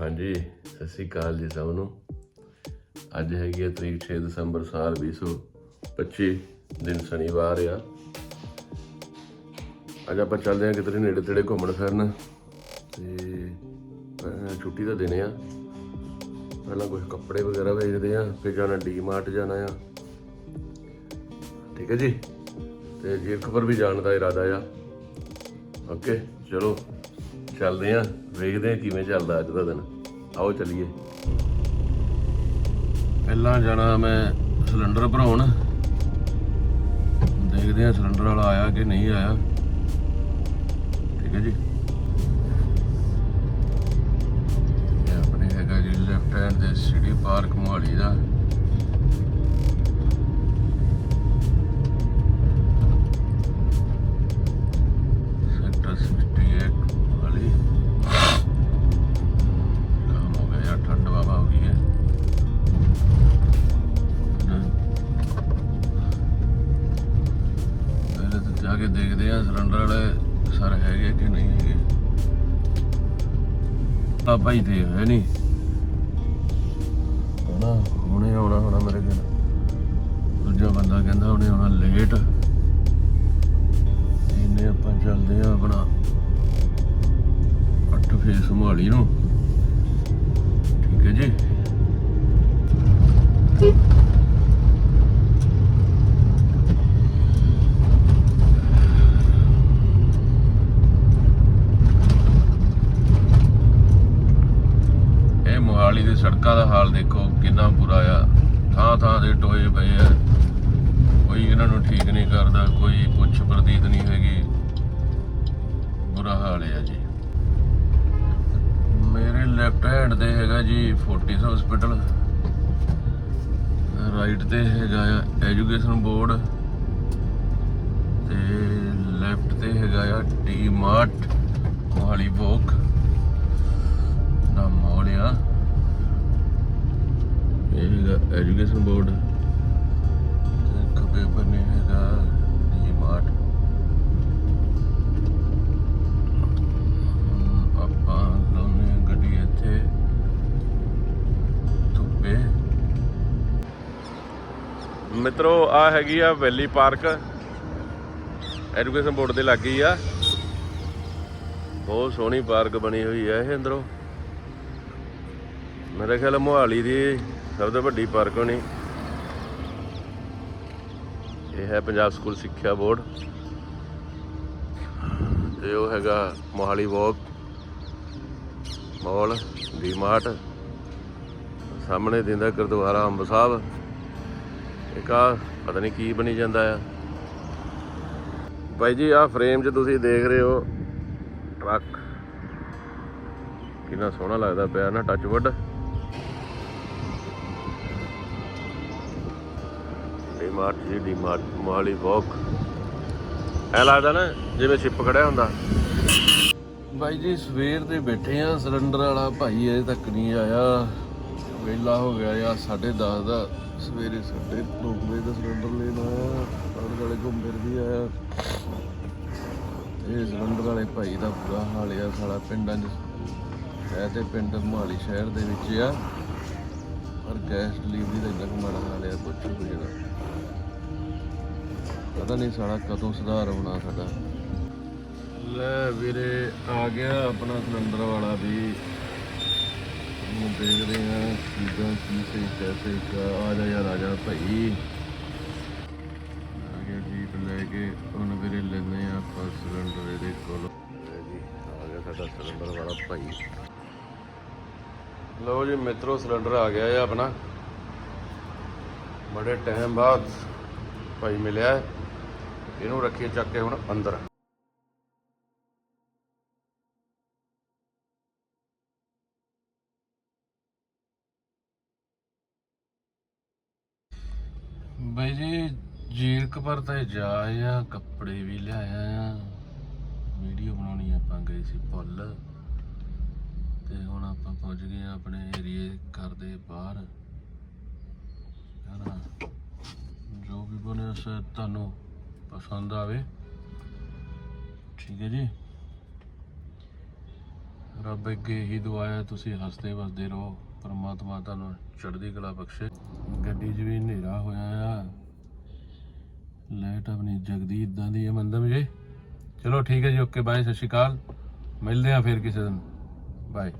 ਹਾਂਜੀ, ਸਤਿ ਸ਼੍ਰੀ ਅਕਾਲ ਜੀ ਸਭ ਨੂੰ। ਅੱਜ ਹੈਗੀ ਹੈ ਤਰੀਕ 6 ਦਸੰਬਰ ਸਾਲ 2025 ਦਿਨ ਸ਼ਨੀਵਾਰ ਆ। ਅੱਜ ਆਪਾਂ ਚੱਲਦੇ ਹਾਂ ਕਿਤੇ ਨੇੜੇ ਤੇੜੇ ਘੁੰਮਣ ਫਿਰਨ। ਤੇ ਛੁੱਟੀ ਦਾ ਦਿਨ ਆ। ਪਹਿਲਾਂ ਕੁਝ ਕੱਪੜੇ ਵਗੈਰਾ ਵੇਚਦੇ ਆ ਫਿਰ ਜਾਣਾ ਡੀਮਾਰਟ ਜਾਣਾ ਆ। ਠੀਕ ਹੈ ਜੀ? ਤੇ ਜੀਰਕਪੁਰ ਵੀ ਜਾਣ ਦਾ ਇਰਾਦਾ ਆ। ਓਕੇ, ਚਲੋ। ਚੱਲਦੇ ਆ, ਵੇਖਦੇ ਆ ਕਿਵੇਂ ਚੱਲਦਾ ਅੱਜ ਦਾ ਦਿਨ। ਆਓ ਚੱਲੀਏ। ਪਹਿਲਾਂ ਜਾਣਾ ਮੈਂ ਸਿਲੰਡਰ ਭਰਾਉਣ। ਦੇਖਦੇ ਆ ਸਿਲੰਡਰ ਵਾਲਾ ਆਇਆ ਕਿ ਨਹੀਂ ਆਇਆ। ਠੀਕ ਹੈ ਜੀ। ਇਹ ਆਪਣੇ ਹੈਗਾ ਜੀ ਲੈਫਟ ਹੈਂਡ ਦੇ ਸਿਟੀ ਪਾਰਕ ਮੋਹਾਲੀ ਦਾ। ਜਾ ਕੇ ਦੇਖਦੇ ਆ, ਸਿਲੰਡਰ ਵਾਲੇ ਸਰ ਹੈਗੇ ਕਿ ਨਹੀਂ ਹੈਗੇ। ਆ ਭਾਈ ਤੇ ਹੈ ਨਹੀਂ ਨਾ ਹੁਣੇ ਆਉਣਾ ਹੋਣਾ ਮੇਰੇ ਕੋਲ। ਦੂਜਾ ਬੰਦਾ ਕਹਿੰਦਾ, ਹੁਣੇ ਆਉਣਾ ਲੇਟ ਇਹਨੇ ਆਪਾਂ ਚੱਲਦੇ ਆ ਆਪਣਾ ਅੱਠ ਫੇਸ ਸੰਭਾਲੀ ਨੂੰ। ਠੀਕ ਹੈ ਜੀ ਇਹ ਮੋਹਾਲੀ ਦੀ ਸੜਕਾਂ ਦਾ ਹਾਲ ਦੇਖੋ, ਕਿੰਨਾ ਬੁਰਾ ਆ। ਥਾਂ ਥਾਂ ਦੇ ਟੋਏ ਪਏ ਆ। ਕੋਈ ਇਹਨਾਂ ਨੂੰ ਠੀਕ ਨਹੀਂ ਕਰਦਾ, ਕੋਈ ਪੁੱਛ ਪ੍ਰਤੀਤ ਨਹੀਂ ਹੈਗੀ। ਬੁਰਾ ਹਾਲ ਹੈ ਜੀ। ਮੇਰੇ ਲੈਫਟ ਹੈਂਡ ਤੇ ਹੈਗਾ ਜੀ ਫੋਰਟਿਸ ਹਸਪੀਟਲ ਰਾਈਟ ਤੇ ਹੈਗਾ ਆ ਐਜੂਕੇਸ਼ਨ ਬੋਰਡ ਤੇ ਲੈਫਟ ਤੇ ਹੈਗਾ ਆ ਟੀ ਮਾਰਟ ਮੋਹਾਲੀ ਵੋਕ ਨਾ ਮੋੜਿਆ ਇਹ ਹੈਗਾ ਐਜੂਕੇਸ਼ਨ ਬੋਰਡ? ਤੇ ਖੱਬੇ ਬੰਨੇ ਹੈਗਾ ਡੀ ਮਾਰਟ ਹੁਣ ਆਪਾਂ ਲਾਉਨੇ ਆ ਗੱਡੀ ਇੱਥੇ ਧੁੱਪੇ। ਮਿੱਤਰੋ ਆ ਹੈਗੀ ਆ ਵੈਲੀ ਪਾਰਕ। ਐਜੂਕੇਸ਼ਨ ਬੋਰਡ ਦੇ ਲੱਗੀ ਆ। ਬਹੁਤ ਸੋਹਣੀ ਪਾਰਕ ਬਣੀ ਹੋਈ ਆ ਇਹ ਅੰਦਰੋਂ। ਮੇਰੇ ਖਿਆਲ ਮੋਹਾਲੀ ਦੀ ਸਭ ਤੋਂ ਵੱਡੀ ਪਾਰਕ ਹੋਣੀ। ਇਹ ਹੈ ਪੰਜਾਬ ਸਕੂਲ ਸਿੱਖਿਆ ਬੋਰਡ। ਤੇ ਉਹ ਹੈਗਾ ਮੋਹਾਲੀ ਵਾਕ ਮਾਲ, ਡੀਮਾਰਟ। ਸਾਹਮਣੇ ਦਿੰਦਾ ਗੁਰਦੁਆਰਾ ਅੰਬ ਸਾਹਿਬ। ਇੱਕ ਆ ਪਤਾ ਨਹੀਂ ਕੀ ਬਣੀ ਜਾਂਦਾ ਆ। ਭਾਈ ਜੀ ਆ ਫਰੇਮ 'ਚ ਤੁਸੀਂ ਦੇਖ ਰਹੇ ਹੋ ਟਰੱਕ। ਕਿੰਨਾ ਸੋਹਣਾ ਲੱਗਦਾ ਪਿਆ ਨਾ ਟੱਚਵੁੱਡ ਡੀਮਾਰਟ ਜੀ ਡੀਮਾਰਟ ਮੋਹਾਲੀ ਵਾਕ। ਐ ਲੱਗਦਾ ਨਾ, ਜਿਵੇਂ ਸ਼ਿਪ ਖੜਿਆ ਹੁੰਦਾ। ਬਾਈ ਜੀ, ਸਵੇਰ ਦੇ ਬੈਠੇ ਆ, ਸਿਲੰਡਰ ਵਾਲਾ ਭਾਈ ਅਜੇ ਤੱਕ ਨਹੀਂ ਆਇਆ। ਵੇਲਾ ਹੋ ਗਿਆ ਯਾਰ 10:30 ਦਾ। ਸਵੇਰੇ 9:30 ਵਜੇ ਦਾ ਸਿਲੰਡਰ ਲੈਣ ਆਇਆ। ਔਰ ਗਲੇ ਘੁੰਮ ਫਿਰ ਵੀ ਆਇਆ। ਇਹ ਸਿਲੰਡਰ ਵਾਲੇ ਭਾਈ ਦਾ ਬੁਰਾ ਹਾਲ ਆ, ਸਾਲਾ ਪਿੰਡਾਂ 'ਚ। ਹੈ ਤੇ ਪਿੰਡ ਮੋਹਾਲੀ ਸ਼ਹਿਰ ਦੇ ਵਿੱਚ ਆ। ਪਰ ਗੈਸ ਡਿਲੀਵਰੀ ਦਾ ਇੰਨਾ ਕੁ ਮਾੜਾ ਹਾਲ ਆ, ਪੁੱਛੋ ਹੋ ਨਾ। ਪਤਾ ਨਹੀਂ ਸਾਲਾ ਕਦੋਂ ਸੁਧਾਰ ਹੋਣਾ ਸਾਡਾ। ਲੈ ਵੀਰੇ ਆ ਗਿਆ ਆਪਣਾ ਸਿਲੰਡਰ ਵਾਲਾ ਵੀ। ਹੁਣ ਦੇਖਦੇ ਆ ਕਿਦਾਂ ਕੀ ਸਹੀ ਕੈਸੇ ਆ ਜਾ ਯਾਰ ਆ ਜਾ ਭਾਈ। ਆ ਗਿਆ ਜੀਪ ਲੈ ਕੇ। ਹੁਣ ਵੀਰੇ ਲੈਨੇ ਆ ਆਪਾਂ ਸਿਲੰਡਰ ਇਹਦੇ ਕੋਲ। ਜੀ ਆ ਗਿਆ ਸਾਡਾ ਸਿਲੰਡਰ ਵਾਲਾ ਭਾਈ। ਲਓ ਜੀ ਮਿੱਤਰੋ ਸਿਲੰਡਰ ਆ ਗਿਆ ਹੈ ਆਪਣਾ। ਬੜੇ ਟਾਈਮ ਬਾਅਦ ਭਾਈ ਮਿਲਿਆ। ਇਹਨੂੰ ਰੱਖੀਏ ਚੱਕ ਕੇ ਹੁਣ ਅੰਦਰ। ਬਾਈ ਜੀ ਜੀਰਕਪੁਰ ਤੇ ਜਾ ਆ, ਕੱਪੜੇ ਵੀ ਲਿਆਇਆ ਆ। ਵੀਡੀਓ ਬਣਾਉਣੀ ਆਪਾਂ ਗਏ ਸੀ ਪੁੱਲ। ਤੇ ਹੁਣ ਆਪਾਂ ਪਹੁੰਚ ਗਏ ਆ ਆਪਣੇ ਏਰੀਏ ਘਰ ਦੇ ਬਾਹਰ। ਹਨਾ? ਜੋ ਵੀ ਬਣਿਆ ਸਰ, ਤੁਹਾਨੂੰ ਪਸੰਦ ਆਵੇ ਠੀਕ ਹੈ ਜੀ। ਰੱਬ ਅੱਗੇ ਹੀ ਦੁਆ ਹੈ, ਤੁਸੀਂ ਹੱਸਦੇ ਵਸਦੇ ਰਹੋ, ਪਰਮਾਤਮਾ ਤੁਹਾਨੂੰ ਚੜ੍ਹਦੀ ਕਲਾ ਬਖਸ਼ੇ। ਗੱਡੀ 'ਚ ਵੀ ਹਨੇਰਾ ਹੋਇਆ ਆ। ਲਾਈਟ ਆਪਣੀ ਜਗਦੀ ਇਦਾਂ ਦੀ ਹੈ ਮੰਦਮ ਜੀ ਚਲੋ ਠੀਕ ਹੈ ਜੀ, ਓਕੇ, ਬਾਏ, ਸਤਿ ਸ਼੍ਰੀ ਅਕਾਲ। ਮਿਲਦੇ ਆ ਫਿਰ ਕਿਸੇ ਦਿਨ। ਬਾਏ।